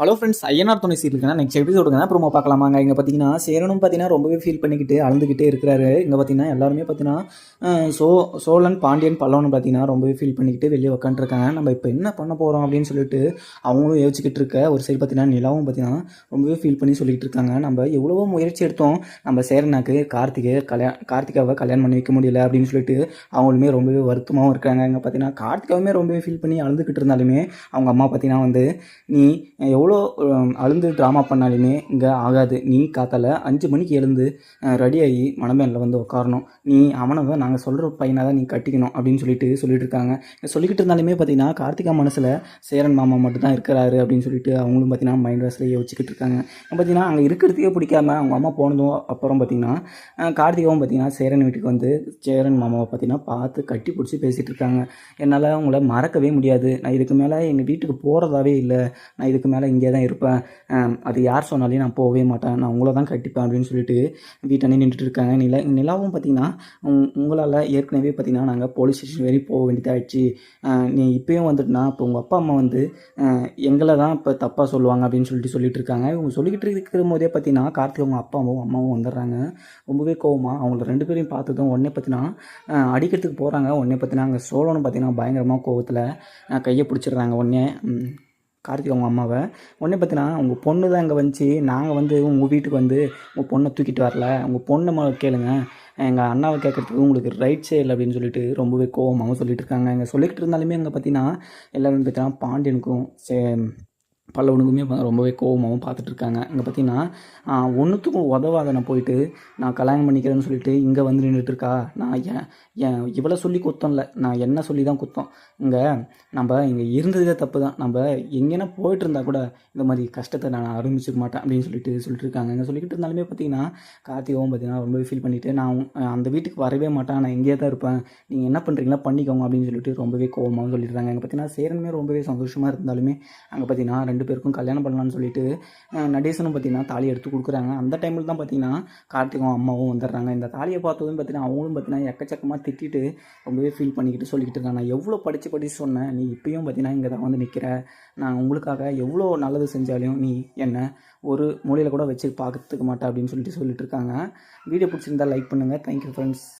Hello friends Ayyanar துணை சீரியலுக்கு next எபிசோடுங்க promo பார்க்கலாமாங்க. இங்கே பார்த்தீங்கன்னா சேரனும் பார்த்தீங்கன்னா ரொம்பவே ஃபீல் பண்ணிக்கிட்டு அழுந்துக்கிட்டே இருக்கிறாரு. இங்கே பார்த்தீங்கன்னா எல்லாருமே பார்த்தீங்கன்னா சோ சோழன் பாண்டியன் பல்லவன் பார்த்தீங்கன்னா ரொம்பவே ஃபீல் பண்ணிக்கிட்டு வெளியே உட்காந்துருக்காங்க நம்ம இப்போ என்ன பண்ண போகிறோம் அப்படின்னு சொல்லிட்டு அவங்களும் யோசிச்சுக்கிட்டு இருக்க ஒரு சைடு பார்த்தீங்கன்னா நிலாவும் பார்த்தீங்கன்னா ரொம்பவே ஃபீல் பண்ணி சொல்லிக்கிட்டு இருக்காங்க. நம்ம எவ்வளவோ முயற்சி எடுத்தோம். நம்ம சேரனாக்கு கார்த்திகை கல்யாண கார்த்திகாவை கல்யாணம் பண்ணி வைக்க முடியல அப்படின்னு சொல்லிட்டு அவங்களுமே ரொம்பவே வருத்தமாகவும் இருக்காங்க. இங்கே பார்த்தீங்கன்னா கார்த்திகாவுமே ரொம்பவே ஃபீல் பண்ணி அழுதுகிட்டு இருந்தாலுமே அவங்க அம்மா பார்த்தீங்கன்னா வந்து நீ எவ்வளோ எவ்வளோ அழுந்து ட்ராமா பண்ணாலுமே இங்கே ஆகாது. நீ காத்தால அஞ்சு மணிக்கு எழுந்து ரெடியாகி மணமேனில் வந்து உட்காரணும் நீ அவனை தான் நாங்கள் சொல்கிற பையனை தான் நீ கட்டிக்கணும் அப்படின்னு சொல்லிட்டு சொல்லிட்டு இருக்காங்க. சொல்லிக்கிட்டு இருந்தாலுமே பார்த்தீங்கன்னா கார்த்திகா மனசில் சேரன் மாமா மட்டும் தான் இருக்கிறாரு அப்படின்னு சொல்லிட்டு அவங்களும் பார்த்தீங்கன்னா மைண்ட் வாஷ்லேயே யோசிச்சுக்கிட்டு இருக்காங்க. பார்த்தீங்கன்னா அங்கே இருக்கிறதுக்கே பிடிக்காம அவங்க அம்மா போனதும் அப்புறம் பார்த்தீங்கன்னா கார்த்திகாவும் பார்த்தீங்கன்னா சேரன் வீட்டுக்கு வந்து சேரன் மாமாவை பார்த்தீங்கன்னா பார்த்து கட்டி பிடிச்சி பேசிகிட்டு இருக்காங்க. என்னால் அவங்கள மறக்கவே முடியாது. நான் இதுக்கு மேலே எங்கள் வீட்டுக்கு போகிறதாவே இல்லை. நான் இதுக்கு மேலே இங்கே தான் இருப்பேன். அது யார் சொன்னாலையும் நான் போகவே மாட்டேன். நான் உங்களை தான் கட்டிப்பேன் அப்படின்னு சொல்லிட்டு வீட்டானே நின்றுட்டு இருக்காங்க. நிலா நிலாவும் பார்த்தீங்கன்னா உங்களால் ஏற்கனவே பார்த்தீங்கன்னா நாங்கள் போலீஸ் ஸ்டேஷன் வரையும் போக வேண்டியதாகிடுச்சு நீ இப்போயும் வந்துட்டுனா இப்போ உங்கள் அப்பா அம்மா வந்து எங்களை தான் இப்போ தப்பாக சொல்லுவாங்க அப்படின்னு சொல்லிட்டு சொல்லிட்டு இருக்காங்க. இவங்க சொல்லிக்கிட்டு இருக்கிற போதே பார்த்தீங்கன்னா கார்த்திக் அவங்க அப்பாவும் அம்மாவும் வந்துடுறாங்க. ரொம்பவே கோவமாக அவங்கள ரெண்டு பேரையும் பார்த்ததும் உடனே பார்த்தீங்கன்னா அடிக்கிறதுக்கு போகிறாங்க உடனே பார்த்தீங்கன்னா அங்கே சோழன்னு பார்த்தீங்கன்னா பயங்கரமாக கோவத்தில் கையை பிடிச்சிடுறாங்க உடனே. கார்த்திக் அவங்க அம்மாவை. உடனே பார்த்தீங்கன்னா உங்கள் பொண்ணு தான் இங்கே வந்துச்சு. நாங்கள் வந்து உங்கள் வீட்டுக்கு வந்து உங்கள் பொண்ணை தூக்கிட்டு வரல. உங்கள் பொண்ணை அம்மாவை கேளுங்க. எங்கள் அண்ணாவை கேட்குறதுக்கு உங்களுக்கு ரைட்ஸே இல்லை அப்படின்னு சொல்லிட்டு ரொம்பவே கோவமாகவும் சொல்லிட்டு இருக்காங்க. இங்கே சொல்லிக்கிட்டு இருந்தாலுமே அங்கே பார்த்தீங்கன்னா எல்லோரும் பார்த்தீங்கன்னா பாண்டியனுக்கும் சே பல்லவனுக்குமே ரொம்பவே கோவமாகவும் பார்த்துட்ருக்காங்க. இங்கே பார்த்தீங்கன்னா ஒன்றுத்துக்கும் உதவாத நான் போயிட்டு நான் கல்யாணம் பண்ணிக்கிறேன்னு சொல்லிட்டு இங்கே வந்து நின்றுட்டு இருக்கா நான் ஏன் ஏன் இவ்வளோ சொல்லி குத்தம் இல்லை நான் என்ன சொல்லி தான் குத்தம். இங்கே நம்ம இங்கே இருந்ததே தப்பு தான் நம்ம எங்கேனா போயிட்டு இருந்தால் கூட இந்த மாதிரி கஷ்டத்தை நான் ஆரம்பிச்சுக்க மாட்டேன் அப்படின்னு சொல்லிட்டு சொல்லிட்டு இருக்காங்க இங்கே சொல்லிக்கிட்டு இருந்தாலுமே பார்த்தீங்கன்னா கார்த்திகவும் பார்த்தீங்கன்னா ரொம்பவே ஃபீல் பண்ணிவிட்டு நான் அந்த வீட்டுக்கு வரவே மாட்டேன். நான் இங்கேயே தான் இருப்பேன். நீங்கள் என்ன பண்ணுறீங்களா பண்ணிக்கோங்க. அப்படின்னு சொல்லிட்டு ரொம்பவே கோவமாகவும் சொல்லிடுறாங்க அங்கே பார்த்தீங்கன்னா சேரனுமே ரொம்பவே சந்தோஷமாக இருந்தாலுமே அங்கே பார்த்தீங்கன்னா ரெண்டு ரெண்டு பேருக்கும் கல்யாணம் பண்ணலாம்னு சொல்லிட்டு நடேசனும் பார்த்தீங்கன்னா தாலி எடுத்து கொடுக்குறாங்க. அந்த டைமில் தான் பார்த்தீங்கன்னா கார்த்திகும் அம்மாவும் வந்துடுறாங்க. இந்த தாலியை பார்த்ததும் பார்த்தீங்கன்னா அவங்களும் பார்த்தீங்கன்னா எக்கச்சக்கமாக திட்டிட்டு ரொம்பவே ஃபீல் பண்ணிக்கிட்டு சொல்லிக்கிட்டு இருக்காங்க. நான் எவ்வளோ படித்து படித்து சொன்னேன் நீ இப்பயும் பார்த்தீங்கன்னா இங்கே தான் வந்து நிற்கிற நான் உங்களுக்காக எவ்வளோ நல்லது செஞ்சாலும் நீ என்ன ஒரு மூலையில் கூட வச்சு பார்த்துக்க மாட்டேன் அப்படின்னு சொல்லிட்டு சொல்லிட்டு இருக்காங்க. வீடியோ பிடிச்சிருந்தா லைக் பண்ணுங்கள் தேங்க்யூ ஃப்ரெண்ட்ஸ்